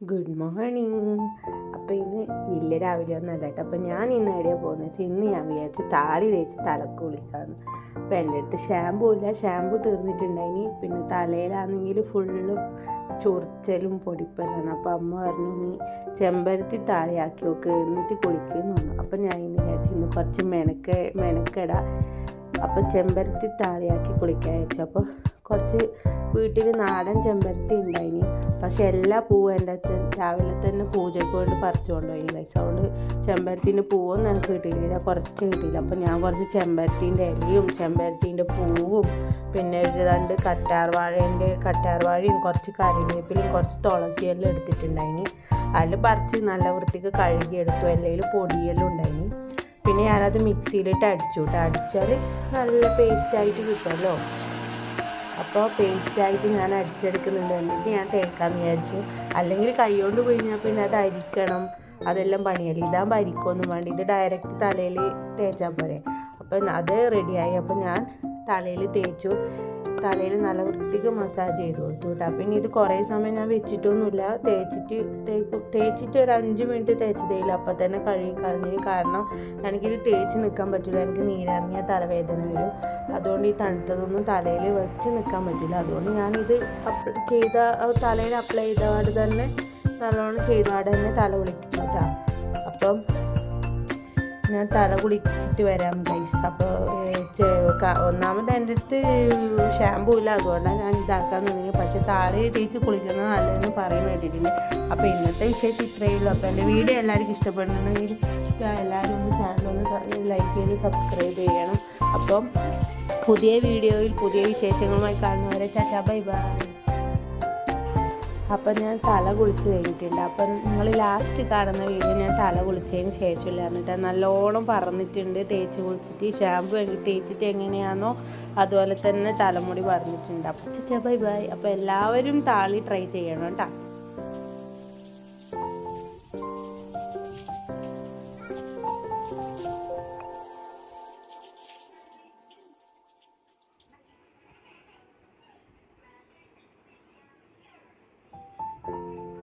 Good morning അപ്പോൾ ഇന്ന് വലിയ രാവിലെ ഒന്നും അല്ല കേട്ടോ അപ്പോൾ ഞാൻ ഇന്ന് എവിടെയാണ് പോകുന്നത് വെച്ചാൽ ഇന്ന് ഞാൻ വിചാരിച്ചു താളി തേച്ച് തലക്ക് കുളിക്കാമെന്ന് അപ്പോൾ എന്റെ അടുത്ത് ഷാമ്പൂ ഇല്ല. ഷാമ്പൂ തീർന്നിട്ടുണ്ടായിനി. പിന്നെ തലയിലാണെങ്കിൽ ഫുള്ള് ചൊറിച്ചലും പൊടിപ്പെല്ലാം അപ്പോൾ അമ്മ പറഞ്ഞു നീ ചെമ്പരത്തി താളിയാക്കി നോക്ക് എന്നിട്ട് കുളിക്കുന്നു പറഞ്ഞു. ഞാൻ ഇന്ന് വിചാരിച്ചു ഇന്ന് കുറച്ച് മെനക്ക മെനക്കെട. അപ്പോൾ ചെമ്പരത്തി താളിയാക്കി കുളിക്കാൻ വിചാരിച്ചു. അപ്പോൾ കുറച്ച് വീട്ടിൽ നാടൻ ചെമ്പരത്തി ഉണ്ടായിനി പക്ഷെ എല്ലാ പൂവും എന്റെ അച്ഛൻ രാവിലെ തന്നെ പൂജയ്ക്ക് വേണ്ടി പറിച്ചു കൊണ്ടുപോയി ഗൈസ് അതുകൊണ്ട് ചെമ്പരത്തിന്റെ പൂവൊന്നും എനിക്ക് കിട്ടിയില്ല കുറച്ച് കിട്ടിയില്ല. അപ്പോൾ ഞാൻ കുറച്ച് ചെമ്പരത്തിന്റെ ഇലയും ചെമ്പരത്തിന്റെ പൂവും പിന്നെ ഒരു രണ്ട് കറ്റാർ വാഴേന്റെ കറ്റാർ വാഴയും കുറച്ച് കരിവേപ്പിലും കുറച്ച് തുളസിയെല്ലാം എടുത്തിട്ടുണ്ടായിനി. അതിൽ പറിച്ച് നല്ല വൃത്തിക്ക് കഴുകിയെടുത്തു അല്ലെങ്കിൽ പൊടിയെല്ലാം ഉണ്ടായിനി. പിന്നെ ഞാനത് മിക്സിയിലിട്ട് അടിച്ചു കേട്ടോ അടിച്ചാൽ നല്ല പേസ്റ്റായിട്ട് കിട്ടുമല്ലോ അപ്പോൾ പേസ്റ്റായിട്ട് ഞാൻ അടിച്ചെടുക്കുന്നുണ്ട് എന്നിട്ട് ഞാൻ തേക്കാമെന്ന് വിചാരിച്ചു. അല്ലെങ്കിൽ കൈകൊണ്ട് പിഴിഞ്ഞാൽ പിന്നെ അത് അരിക്കണം. അതെല്ലാം പണിയല്ല. ഇതാകുമ്പോൾ അരിക്കൊന്നും വേണ്ട. ഇത് ഡയറക്റ്റ് തലയിൽ തേച്ചാൽ പോരെ. അപ്പം അത് റെഡിയായി അപ്പം ഞാൻ തലയിൽ തേച്ചു. തലയിൽ നല്ല വൃത്തിക്ക് മസാജ് ചെയ്ത് കൊടുത്തു കേട്ടോ പിന്നെ ഇത് കുറേ സമയം ഞാൻ വെച്ചിട്ടൊന്നുമില്ല. തേച്ചിട്ട് തേച്ചിട്ട് ഒരു അഞ്ച് മിനിറ്റ് തേച്ചതേയില്ല. അപ്പം തന്നെ കഴുകി കളഞ്ഞതിന് കാരണം എനിക്കിത് തേച്ച് നിൽക്കാൻ പറ്റില്ല എനിക്ക് നീരിറങ്ങിയ തലവേദന വരും. അതുകൊണ്ട് ഈ തണുത്തതൊന്നും തലയിൽ വെച്ച് നിൽക്കാൻ പറ്റില്ല അതുകൊണ്ട് ഞാനിത് അപ്ലൈ ചെയ്ത തലയിൽ അപ്ലൈ ചെയ്ത പാട് തന്നെ നല്ലോണം ചെയ്ത പാട് തന്നെ തല വിളിക്കും കേട്ടോ അപ്പം ഞാൻ തല കുളിച്ചിട്ട് വരാം ഗൈസ് അപ്പോൾ ഒന്നാമത് എന്റെ അടുത്ത് ഷാമ്പൂ ഇല്ല. അതുകൊണ്ടാണ് ഞാൻ ഇതാക്കാൻ തുടങ്ങി പക്ഷേ താഴെ തേച്ച് കുളിക്കുന്നത് നല്ലതെന്ന് പറയുന്ന കേട്ടിട്ടുണ്ട്. അപ്പോൾ ഇന്നത്തെ വിശേഷം ഇത്രയേ ഉള്ളൂ. അപ്പോൾ എന്റെ വീഡിയോ എല്ലാവർക്കും ഇഷ്ടപ്പെടുന്നുണ്ടെങ്കിൽ എല്ലാവരും ഒന്ന് ചാനൽ ഒന്ന് ലൈക്ക് ചെയ്ത് സബ്സ്ക്രൈബ് ചെയ്യണം. അപ്പം പുതിയ വീഡിയോയിൽ പുതിയ വിശേഷങ്ങളുമായി കാണുന്നവരെ ചാച്ചാ ബൈ ബൈ അപ്പം ഞാൻ തല കുളിച്ച് കഴിഞ്ഞിട്ടുണ്ട്. അപ്പം നിങ്ങൾ ലാസ്റ്റ് കാണുന്ന വീഡിയോ ഞാൻ തല കുളിച്ചതിന് ശേഷമില്ല എന്നിട്ട് നല്ലോണം പറഞ്ഞിട്ടുണ്ട് തേച്ച് കുളിച്ചിട്ട് ഷാമ്പു തേച്ചിട്ട് എങ്ങനെയാണോ അതുപോലെ തന്നെ തലമുടി പറഞ്ഞിട്ടുണ്ട് അപ്പം ചച്ചാ ബൈ ബൈ അപ്പോൾ എല്ലാവരും താളി ട്രൈ ചെയ്യണം കേട്ടോ.